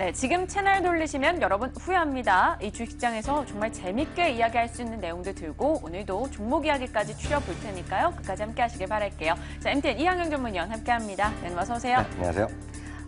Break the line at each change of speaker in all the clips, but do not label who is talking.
네, 지금 채널 돌리시면 여러분 후회합니다. 이 주식장에서 정말 재밌게 이야기할 수 있는 내용도 들고 오늘도 종목 이야기까지 추려볼 테니까요. 끝까지 함께 하시길 바랄게요. 자, MTN 이항영 전문위원 함께 합니다. 네, 어서 오세요.
네, 안녕하세요.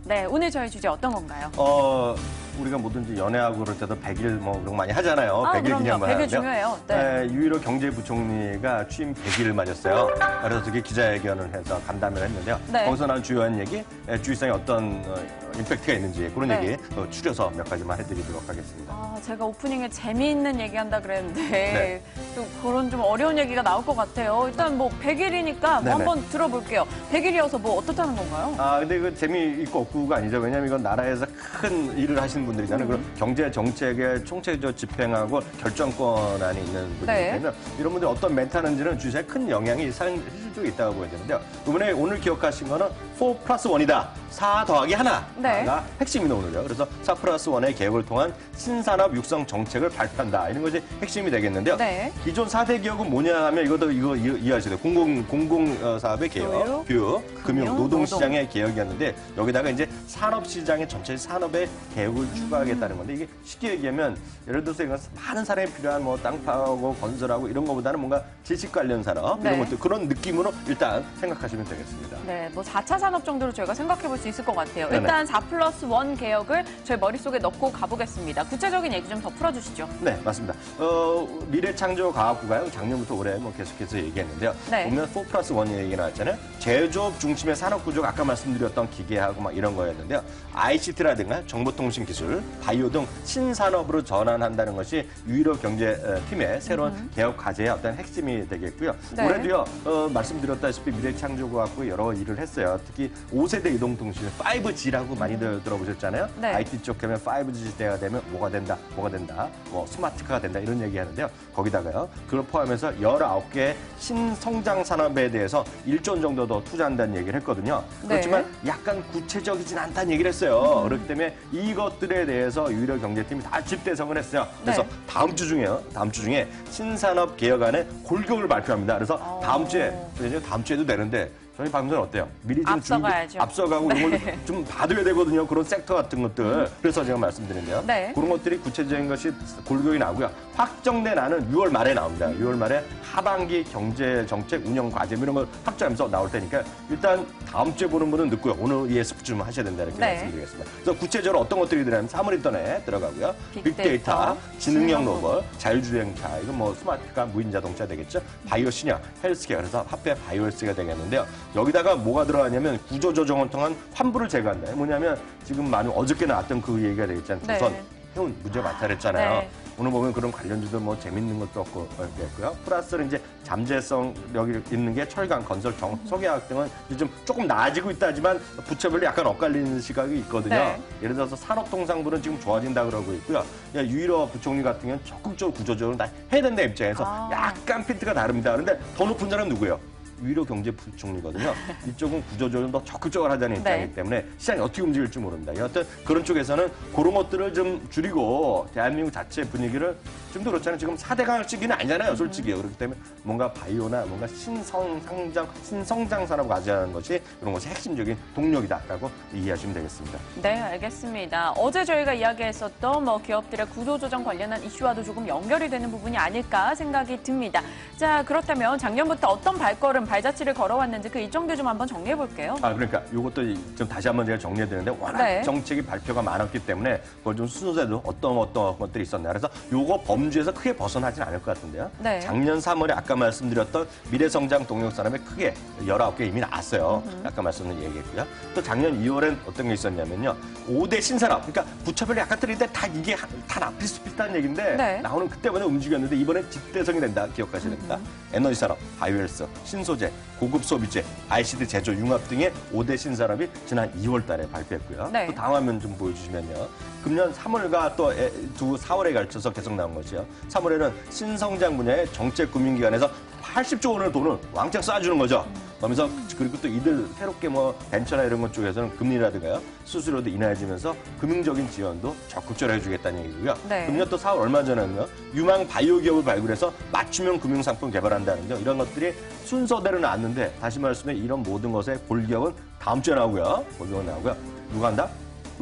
네, 오늘 저희 주제 어떤 건가요?
어, 우리가 뭐든지 연애하고 그럴 때도 100일 뭐 그런 거 많이 하잖아요.
아,
100일
그럼요.
기념을
100일
하는데요.
중요해요. 네.
네, 유일호 경제부총리가 취임 100일을 맞았어요. 그래서 되게 기자회견을 해서 간담회를 했는데요.
네.
거기서 나온 주요한 얘기, 에, 주위상에 어떤 어, 임팩트가 있는지 그런
네.
얘기 어, 추려서 몇 가지만 해드리도록 하겠습니다.
아, 제가 오프닝에 재미있는 얘기한다 그랬는데
네.
또 그런 좀 어려운 얘기가 나올 것 같아요. 일단 뭐 100일이니까 뭐
네네.
한번 들어볼게요. 100일이어서 뭐 어떻다는 건가요?
아, 근데 이거 재미있고 없고가 아니죠. 왜냐면 이건 나라에서 큰 일을 하시는 분들이잖아요. 그럼 경제 정책의 총체적 집행하고 결정권 안에 있는 분들이기
네.
때문에 이런 분들이 어떤 멘트 하는지는 주식에 큰 영향이 사- 실질적으로 있다고 보여야 되는데요. 이번에 오늘 기억하신 거는 4 플러스 1이다. 4 더하기 하나가
네.
핵심이다, 오늘요. 그래서 4 플러스 1의 계획을 통한 신산업 육성 정책을 발표한다. 이런 것이 핵심이 되겠는데요.
네.
기존 4대 기업은 뭐냐 하면 이것도 이거 이- 이해하셔야 돼요. 공공, 공공 어, 사업의 개혁,
교육,
금융,
금융,
노동시장의 개혁이었는데 여기다가 이제 산업시장의 전체 산업의 개혁을 추구하겠다는 건데 이게 쉽게 얘기하면 예를 들어서 이건 많은 사람이 필요한 뭐 땅 파고 건설하고 이런 것보다는 뭔가 지식 관련 산업 이런
네.
것들 그런 느낌으로 일단 생각하시면 되겠습니다.
네, 뭐 4차 산업 정도로 저희가 생각해 볼 수 있을 것 같아요. 일단 4 플러스 1 개혁을 저희 머릿속에 넣고 가보겠습니다. 구체적인 얘기 좀 더 풀어주시죠.
네, 맞습니다. 어, 미래창조과학부가요, 작년부터 올해 뭐 계속해서 얘기했는데요.
네.
보면 4 플러스 1 얘기 나왔잖아요. 제조업 중심의 산업구조가 아까 말씀드렸던 기계하고 막 이런 거였는데요. ICT라든가 정보통신기술, 바이오 등 신산업으로 전환한다는 것이 유일호 경제팀의 새로운 개혁 과제의 어떤 핵심이 되겠고요.
네.
올해도요, 어, 말씀드렸다시피 미래창조과학부 여러 일을 했어요. 특히 5세대 이동통신 5G라고 많이들 들어보셨잖아요.
네.
IT 쪽 하면 5G 시대가 되면 뭐가 된다, 뭐가 된다, 뭐 스마트카가 된다 이런 얘기 하는데요. 거기다가요. 그걸 포함해서 19개 신성장 산업에 대해서 1조 원 정도 더 투자한다는 얘기를 했거든요.
네.
그렇지만 약간 구체적이진 않다는 얘기를 했어요. 그렇기 때문에 이것들에 대해서 유일한 경제팀이 다 집대성을 했어요. 그래서
네.
다음 주 중에요. 다음 주 중에 신산업 개혁안의 골격을 발표합니다. 그래서
어.
다음 주에 이제 다음 주에도 되는데 저희 방송은 어때요? 미리 좀
앞서가야죠.
앞서가고 이런
네.
걸좀 봐둬야 되거든요. 그런 섹터 같은 것들. 그래서 제가 말씀드린데요.
네.
그런 것들이 구체적인 것이 골격이 나오고요. 확정된 안은 6월 말에 나옵니다. 6월 말에 하반기 경제 정책 운영 과제 뭐 이런 걸 확정하면서 나올 테니까 일단 다음 주에 보는 분은 늦고요. 오늘 ESF 좀 하셔야 된다 이렇게
네.
말씀드리겠습니다. 그래서 구체적으로 어떤 것들이 들어가면 사물인터넷 들어가고요.
빅데이터,
빅데이터, 지능형
지능형
로봇, 자율주행차, 이건 뭐 스마트카, 무인자동차 되겠죠. 바이오 신약, 헬스케어, 그래서 합해 바이오 헬스가 되겠는데요. 여기다가 뭐가 들어가냐면 구조조정을 통한 환부를 제거한다. 뭐냐면 지금 많이 어저께 나왔던 그 얘기가 되겠잖아요.
네.
조선. 형 문제가 많다 그랬잖아요.
네.
오늘 보면 그런 관련주들 뭐 재밌는 것도 없고 있고요. 플러스는 이제 잠재성 여기 있는 게 철강, 건설, 정, 석유화학 등은 좀 조금 나아지고 있다지만 부처별로 약간 엇갈리는 시각이 있거든요.
네.
예를 들어서 산업통상부는 지금 좋아진다 그러고 있고요. 야, 유일호 부총리 같은 경우는 적극적으로 구조적으로 다 해야 된다 입장에서
아.
약간 핀트가 다릅니다. 그런데 더 높은 사람은 누구예요? 유일호 경제부총리거든요. 이쪽은 구조적으로 더 적극적으로 하자는 입장이기
네.
때문에 시장이 어떻게 움직일지 모릅니다. 여하튼 그런 쪽에서는 그런 것들을 좀 줄이고 대한민국 자체 분위기를 좀 더 그렇잖아요. 지금 4대 강을 찍기는 아니잖아요. 솔직히. 그렇기 때문에 뭔가 바이오나 뭔가 신성, 상장, 신성장 산업을 가져가는 것이 그런 것이 핵심적인 동력이다라고 이해하시면 되겠습니다.
네, 알겠습니다. 어제 저희가 이야기했었던 뭐 기업들의 구조조정 관련한 이슈와도 조금 연결이 되는 부분이 아닐까 생각이 듭니다. 자, 그렇다면 작년부터 어떤 발걸음, 발자취를 걸어왔는지 그 일정들 좀 한번 정리해 볼게요.
아, 그러니까 이것도 좀 다시 한번 제가 정리해 드리는데 워낙
네.
정책이 발표가 많았기 때문에 그걸 좀 순서대로 어떤 어떤 것들이 있었나. 그래서 요거 범주에서 크게 벗어나진 않을 것 같은데요.
네.
작년 3월에 아까 말씀드렸던 미래성장 동력산업에 크게 19개 이미 나왔어요. 아까 말씀드린 얘기했고요. 또 작년 2월엔 어떤 게 있었냐면요. 5대 신산업. 그러니까 부처별로 약간 틀린데 다 이게 하- 다 비슷비슷한 얘기인데
네.
나오는 그때마다 움직였는데 이번엔 집대성이 된다. 기억하셔야 됩니다. 에너지 산업, 바이오헬스, 신소재, 고급 소비재, ICT 제조, 융합 등의 5대 신산업이 지난 2월 달에 발표했고요.
네.
또 다음 화면 좀 보여주시면요. 금년 3월과 또 두 4월에 걸쳐서 계속 나온 것이요. 3월에는 신성장 분야의 정책 금융기관에서 80조 원의 돈을 왕창 쏴주는 거죠. 그러면서 그리고 또 이들 새롭게 뭐 벤처나 이런 것 쪽에서는 금리라든가요 수수료도 인하해지면서 금융적인 지원도 적극적으로 해주겠다는 얘기고요.
네.
금년 또 4월 얼마 전에는요 유망 바이오 기업을 발굴해서 맞춤형 금융 상품 개발한다는 점 이런 것들이 순서대로 나왔는데 다시 말씀해 이런 모든 것의 골격은 다음 주에 나오고요. 골격은 나오고요. 누가 한다?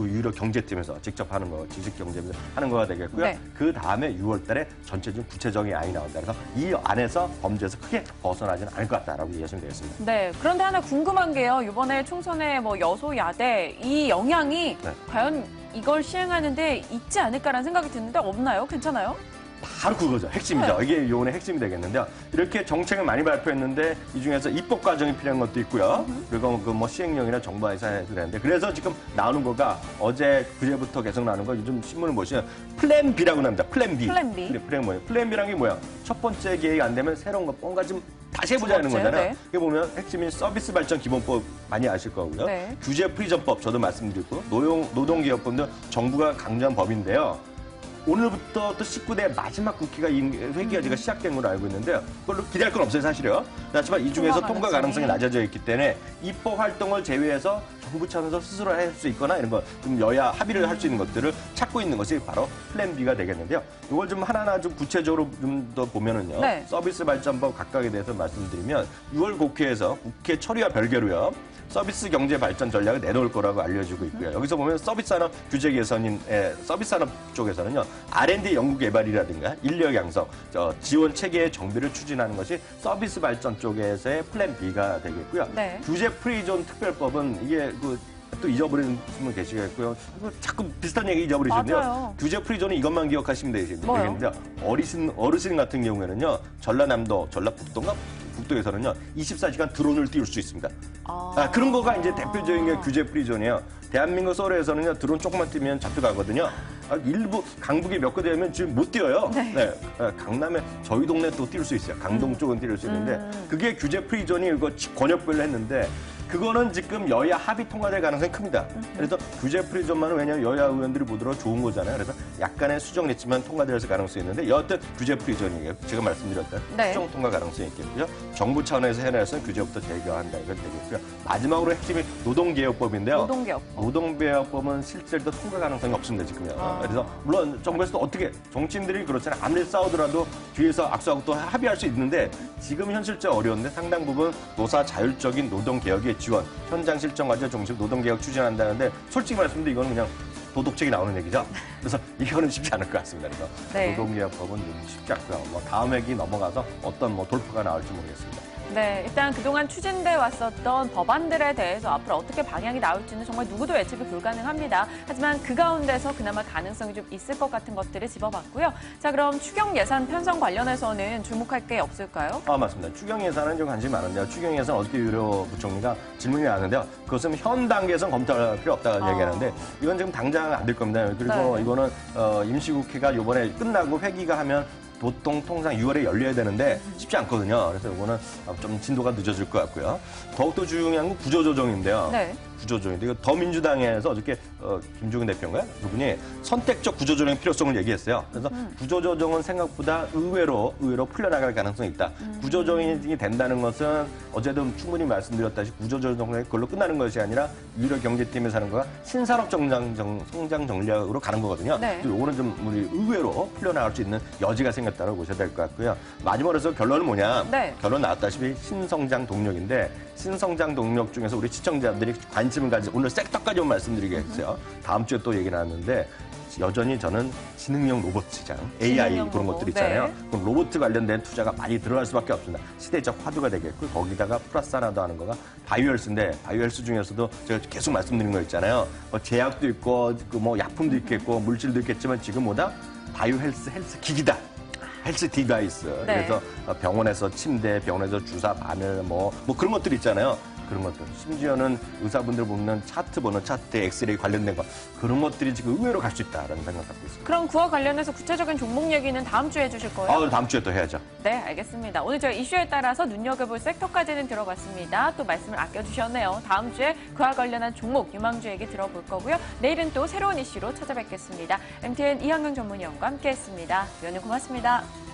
유로 경제팀에서 직접 하는 거, 지식 경제에서 하는 거가 되겠고요.
네.
그 다음에 6월달에 전체적인 구체적인 안이 나온다. 그래서 이 안에서 범죄에서 크게 벗어나지는 않을 것 같다라고 이해하시면 되겠습니다.
네. 그런데 하나 궁금한 게요. 이번에 총선에 뭐 여소야대 이 영향이
네.
과연 이걸 시행하는데 있지 않을까라는 생각이 드는데 없나요? 괜찮아요?
바로 그거죠. 핵심이죠.
네.
이게 요번에 핵심이 되겠는데요. 이렇게 정책을 많이 발표했는데 이 중에서 입법 과정이 필요한 것도 있고요. 그리고 그 뭐 시행령이나 정부에서 해야 되는데 그래서 지금 나오는 거가 어제 그제부터 계속 나오는 거 요즘 신문을 보시면 플랜 B라고 나옵니다. 플랜 B.
플랜 B.
플랜, 뭐예요? 플랜 B라는 게 뭐야? 첫 번째 계획이 안 되면 새로운 거 뭔가 좀 다시 해보자는
두 번째,
거잖아요.
네.
이게 보면 핵심인 서비스 발전 기본법 많이 아실 거고요.
네.
규제 프리전법 저도 말씀드리고 노용 노동개혁법도 정부가 강조한 법인데요. 오늘부터 또 19대 마지막 국회가 이 회기가 시작된 걸로 알고 있는데요. 그걸로 기대할 건 없어요, 사실요. 하지만 이 중에서
통과. 가능성이
낮아져 있기 때문에 입법 활동을 제외해서 정부 차원에서 스스로 할 수 있거나 이런 거 좀 여야 합의를 할 수 있는 것들을 찾고 있는 것이 바로 플랜 B가 되겠는데요. 이걸 좀 하나하나 좀 구체적으로 좀 더 보면은요.
네.
서비스 발전법 각각에 대해서 말씀드리면 6월 국회에서 국회 처리와 별개로요. 서비스 경제 발전 전략을 내놓을 거라고 알려지고 있고요. 여기서 보면 서비스 산업 규제 개선인 에, 서비스 산업 쪽에서는요. R&D 연구 개발이라든가 인력 양성, 저 지원 체계의 정비를 추진하는 것이 서비스 발전 쪽에서의 플랜 B가 되겠고요.
네.
규제 프리존 특별법은 이게 그 또 잊어버리는 분은 계시겠고요. 이거 자꾸 비슷한 얘기 잊어버리시는데요. 규제 프리존은 이것만 기억하시면? 되겠는데요. 어르신 어르신 같은 경우에는요. 전라남도, 전라북도인가 북도에서는요. 24시간 드론을 띄울 수 있습니다.
아,
아, 그런 거가 이제 대표적인 게 규제 프리존이에요. 대한민국 서울에서는요, 드론 조금만 뛰면 잡혀가거든요. 아, 일부, 강북이 몇개 되면 지금 못 뛰어요. 네. 아, 강남에 저희 동네 또 뛸 수 있어요. 강동 쪽은 뛸 수 있는데,
음.
그게 규제 프리존이 이거 권역별로 했는데, 그거는 지금 여야 합의 통과될 가능성이 큽니다. 그래서 규제 프리존만은 왜냐하면 여야 의원들이 보더라도 좋은 거잖아요. 그래서 약간의 수정냈지만 통과될 가능성이 있는데 여하튼 규제 프리존이에요. 제가 말씀드렸던
네.
수정 통과 가능성이 있겠고요. 정부 차원에서 해내서 규제부터 제거한다 이건 되겠고요. 마지막으로 핵심이 노동개혁법인데요.
노동개혁.
노동개혁법은 실제로 통과 가능성이 없습니다 지금요.
아.
그래서 물론 정부에서도 어떻게 정치인들이 그렇잖아요. 아무리 싸우더라도 뒤에서 악수하고 또 합의할 수 있는데 지금 현실적 어려운데 상당 부분 노사 자율적인 노동개혁의 지원, 현장 실정 과제 중심 노동개혁 추진한다는데 솔직히 말씀드리면 이거는 그냥 도덕책이 나오는 얘기죠. 그래서 이거는 쉽지 않을 것 같습니다. 그래서
네.
노동개혁법은 좀 쉽지 않고요. 뭐 다음 회기 넘어가서 어떤 뭐 돌파가 나올지 모르겠습니다.
네, 일단 그동안 추진돼 왔었던 법안들에 대해서 앞으로 어떻게 방향이 나올지는 정말 누구도 예측이 불가능합니다. 하지만 그 가운데서 그나마 가능성이 좀 있을 것 같은 것들을 집어봤고요. 자, 그럼 추경 예산 편성 관련해서는 주목할 게 없을까요?
아 맞습니다. 추경 예산은 좀 관심이 많은데요. 추경 예산 어저께 유료 부총리가 질문이 나왔는데요. 그것은 현 단계에선 검토할 필요 없다고
아.
얘기하는데 이건 지금 당장 안 될 겁니다. 그리고
네.
이거는 어, 임시국회가 이번에 끝나고 회기가 하면 보통 통상 6월에 열려야 되는데 쉽지 않거든요. 그래서 이거는 좀 진도가 늦어질 것 같고요. 더욱더 중요한 건 구조조정인데요.
네.
구조조정인데 이거 더민주당에서 어저께 어, 김종인 대표인가요? 그분이 선택적 구조조정의 필요성을 얘기했어요. 그래서 구조조정은 생각보다 의외로 의외로 풀려나갈 가능성이 있다. 구조조정이 된다는 것은 어제도 충분히 말씀드렸다시피 구조조정이 그걸로 끝나는 것이 아니라 유료 경제팀에서 하는 거가 신산업 정장 정, 성장 전략으로 가는 거거든요.
네.
요거는 좀 우리 의외로 풀려나갈 수 있는 여지가 생겼다고 보셔야 될 것 같고요. 마지막으로 해서 결론은 뭐냐?
네.
결론 나왔다시피 신성장 동력인데 신성장 동력 중에서 우리 시청자들이 관심을 가지 오늘 섹터까지만 말씀드리겠어요. 다음 주에 또 얘기 나왔는데 여전히 저는 지능형 로봇 시장, AI 그런
로봇,
것들 있잖아요.
네.
그럼 로봇 관련된 투자가 많이 들어갈 수밖에 없습니다. 시대적 화두가 되겠고 거기다가 플러스 하나 더 하는 거가 바이오헬스인데 바이오헬스 중에서도 제가 계속 말씀드린 거 있잖아요. 뭐 제약도 있고 그뭐 약품도 있겠고 물질도 있겠지만 지금 뭐다 바이오헬스 헬스 기기다. 헬스 디바이스.
네.
그래서 병원에서 침대, 병원에서 주사, 바늘, 뭐, 뭐 그런 것들 있잖아요. 그런 것들. 심지어는 의사분들 보면 차트 보는 차트, 엑스레이 관련된 거. 그런 것들이 지금 의외로 갈 수 있다라는 생각 갖고 있습니다.
그럼 그와 관련해서 구체적인 종목 얘기는 다음 주에 해주실 거예요?
아, 다음 주에 또 해야죠.
네, 알겠습니다. 오늘 저희 이슈에 따라서 눈여겨볼 섹터까지는 들어봤습니다. 또 말씀을 아껴주셨네요. 다음 주에 그와 관련한 종목 유망주 얘기 들어볼 거고요. 내일은 또 새로운 이슈로 찾아뵙겠습니다. MTN 이한경 전문위원과 함께했습니다. 위원님 고맙습니다.